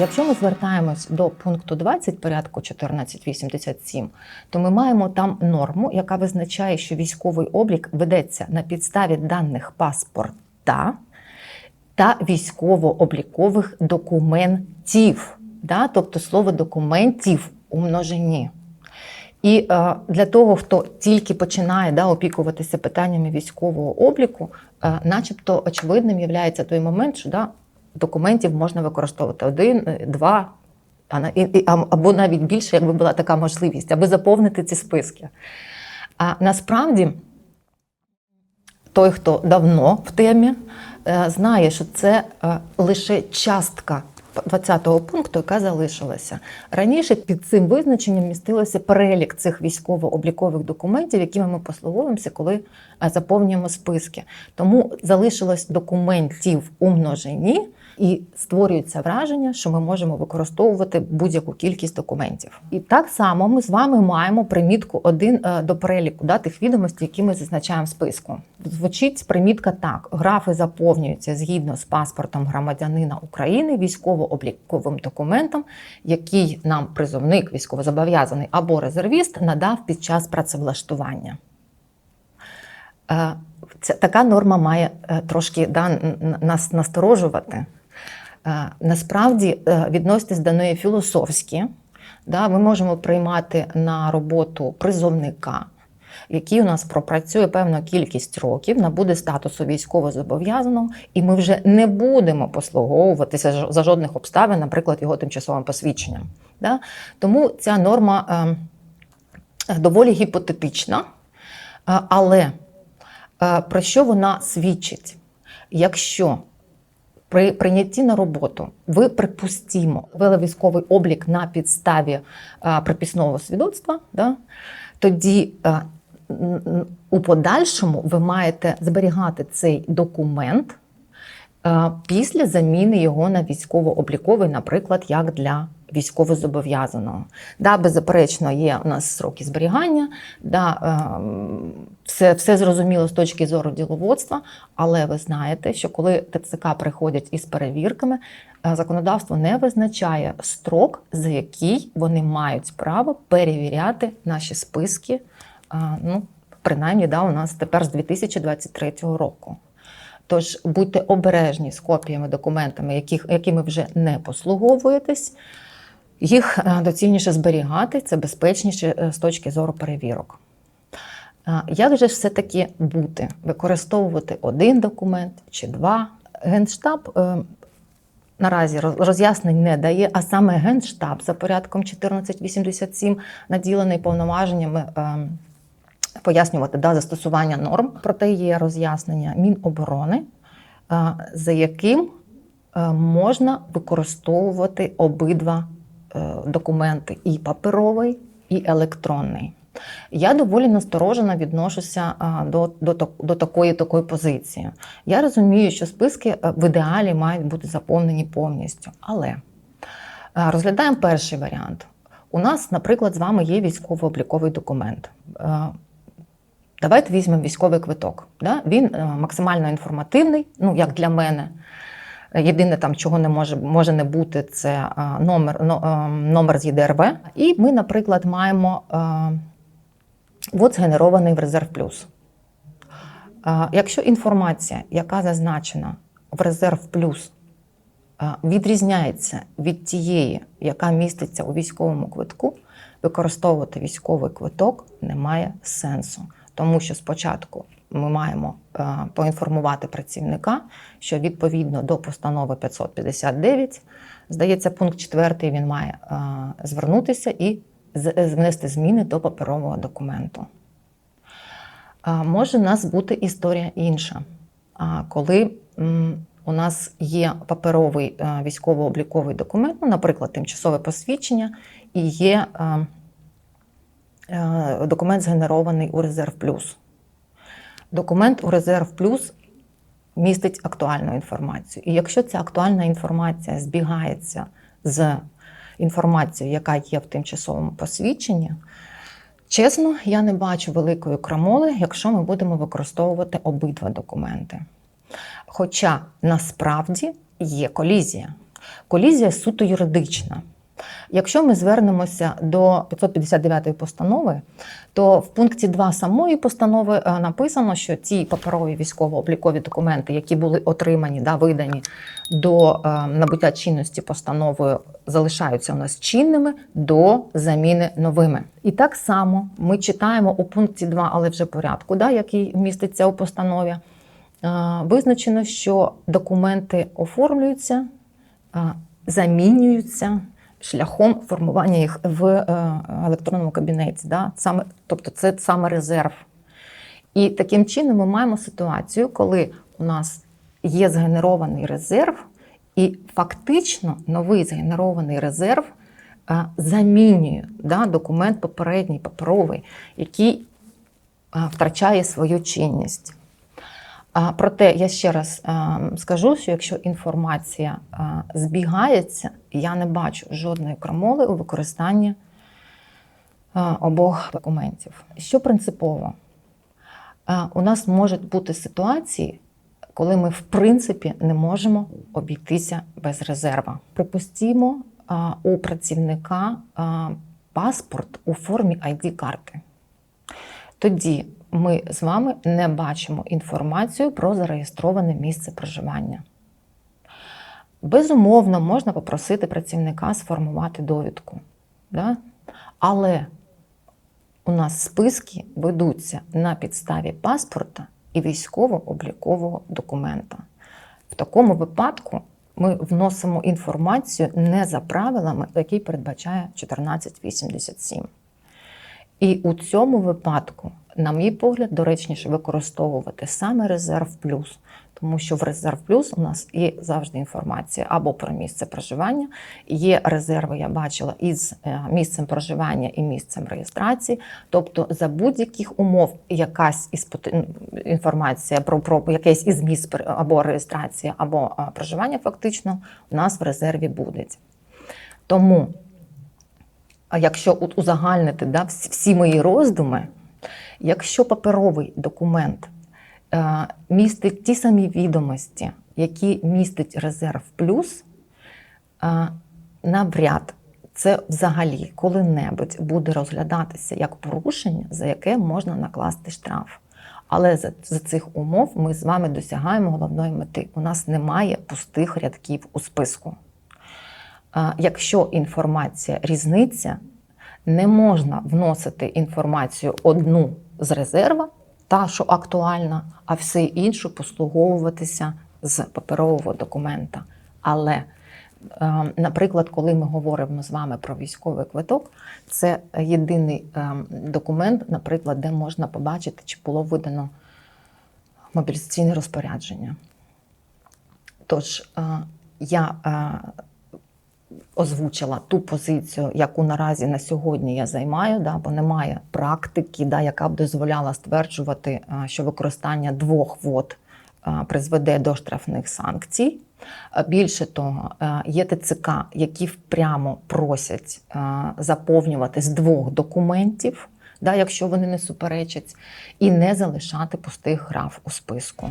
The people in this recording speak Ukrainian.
Якщо ми звертаємось до пункту 20 порядку 1487, то ми маємо там норму, яка визначає, що військовий облік ведеться на підставі даних паспорта та військово-облікових документів. Да? Тобто слово документів у множині. І е, для того, хто тільки починає да, опікуватися питаннями військового обліку, е, начебто очевидним є той момент, що да, документів можна використовувати один, е, два, або навіть більше, якби була така можливість, аби заповнити ці списки. А насправді той, хто давно в темі, е, знає, що це е, лише частка 20-го пункту, яка залишилася. Раніше під цим визначенням містилося перелік цих військово-облікових документів, якими ми послуговуємося, коли заповнюємо списки. Тому залишилось документів у множині. І створюється враження, що ми можемо використовувати будь-яку кількість документів. І так само ми з вами маємо примітку один е, до переліку да, тих відомостей, які ми зазначаємо в списку. Звучить примітка так: графи заповнюються згідно з паспортом громадянина України, військово-обліковим документом, який нам призовник, військовозобов'язаний або резервіст надав під час працевлаштування. Е, Ця така норма має е, трошки да, нас насторожувати. Е, Насправді, е, відноситись до неї філософськи. Да, ми можемо приймати на роботу призовника, який у нас пропрацює певну кількість років, набуде статусу військовозобов'язаного, і ми вже не будемо послуговуватися за жодних обставин, наприклад, його тимчасовим посвідченням. Да? Тому ця норма е, доволі гіпотетична, але Про що вона свідчить? Якщо при прийнятті на роботу. Ви, припустімо, вели військовий облік на підставі а, приписного свідоцтва, да, тоді е, н- н- у подальшому ви маєте зберігати цей документ а, після заміни його на військово-обліковий, наприклад, як для військовозобов'язаного. Да, беззаперечно, є у нас сроки зберігання, да, е, все, все зрозуміло з точки зору діловодства, але ви знаєте, що коли ТЦК приходять із перевірками, е, законодавство не визначає строк, за який вони мають право перевіряти наші списки. е, Ну, принаймні, да, у нас тепер з 2023 року. Тож будьте обережні з копіями документами, яких, якими вже не послуговуєтесь. Їх е, доцільніше зберігати, це безпечніше е, з точки зору перевірок. Е, Як же все-таки бути? Використовувати один документ чи два? Генштаб наразі роз'яснень не дає, а саме Генштаб за порядком 1487 наділений повноваженнями. Пояснювати да, застосування норм, проте є роз'яснення Міноборони, за яким можна використовувати обидва документи: і паперовий, і електронний. Я доволі насторожено відношуся до, до, до такої такої позиції. Я розумію, що списки е, в ідеалі мають бути заповнені повністю. Але е, розглядаємо перший варіант. У нас, наприклад, з вами є військово-обліковий документ. Е, Давайте візьмемо військовий квиток. Він е, максимально інформативний, ну як для мене. Єдине там, чого не може, може не бути, це е, номер, е, номер з ЄДРВ. І ми, наприклад, маємо е, от згенерований в резерв плюс. Е, Якщо інформація, яка зазначена в резерв плюс, е, відрізняється від тієї, яка міститься у військовому квитку, використовувати військовий квиток немає сенсу. Тому що спочатку ми маємо е, поінформувати працівника, що відповідно до постанови 559, здається, пункт 4 він має е, звернутися і внести зміни до паперового документу. Може у нас бути історія інша, коли у нас є паперовий е, військово-обліковий документ, ну, наприклад, тимчасове посвідчення, і є документ згенерований у Резерв Плюс. Документ у Резерв Плюс містить актуальну інформацію. І якщо ця актуальна інформація збігається з інформацією, яка є в тимчасовому посвідченні, чесно, я не бачу великої крамоли, якщо ми будемо використовувати обидва документи. Хоча насправді є колізія. Колізія суто юридична. Якщо ми звернемося до 559 постанови, то в пункті 2 самої постанови е, написано, що ті паперові військово-облікові документи, які були отримані, да, видані до е, набуття чинності постановою, залишаються у нас чинними до заміни новими. І так само ми читаємо у пункті 2, але вже порядку, да, який міститься у постанові. е, Визначено, що документи оформлюються, замінюються шляхом формування їх в е, електронному кабінеті. Да? Саме, тобто це саме резерв. І таким чином ми маємо ситуацію, коли у нас є згенерований резерв, і фактично новий згенерований резерв е, замінює да, документ попередній паперовий, який е, втрачає свою чинність. Проте я ще раз скажу, що якщо інформація збігається, я не бачу жодної крамоли у використанні обох документів. Що принципово? У нас можуть бути ситуації, коли ми в принципі не можемо обійтися без резерва. Припустімо, у працівника паспорт у формі ID-карти. Тоді ми з вами не бачимо інформацію про зареєстроване місце проживання. Безумовно, можна попросити працівника сформувати довідку. Да? Але у нас списки ведуться на підставі паспорта і військово-облікового документа. В такому випадку ми вносимо інформацію не за правилами, які передбачає 1487. І у цьому випадку, на мій погляд, доречніше використовувати саме резерв плюс, тому що в резерв плюс у нас є завжди інформація або про місце проживання. Є резерви, я бачила, із е, місцем проживання і місцем реєстрації. Тобто, за будь-яких умов якась із інформація про, про якесь із місць або реєстрація, або проживання, фактично, у нас в резерві буде. Тому якщо узагальнити да, всі мої роздуми, якщо паперовий документ е, містить ті самі відомості, які містить резерв плюс, е, навряд це взагалі коли-небудь буде розглядатися як порушення, за яке можна накласти штраф. Але за, за цих умов ми з вами досягаємо головної мети. У нас немає пустих рядків у списку. Якщо інформація різниця, не можна вносити інформацію одну з резерва, та, що актуальна, а все іншу послуговуватися з паперового документа. Але, е, наприклад, коли ми говоримо з вами про військовий квиток, це єдиний е, документ, наприклад, де можна побачити, чи було видано мобілізаційне розпорядження. Тож е, я озвучила ту позицію, яку наразі на сьогодні я займаю, да, бо немає практики, да, яка б дозволяла стверджувати, е, що використання двох вод е, призведе до штрафних санкцій. Е, Більше того, є ТЦК, які прямо просять заповнювати з двох документів, да, якщо вони не суперечать, і не залишати пустих граф у списку.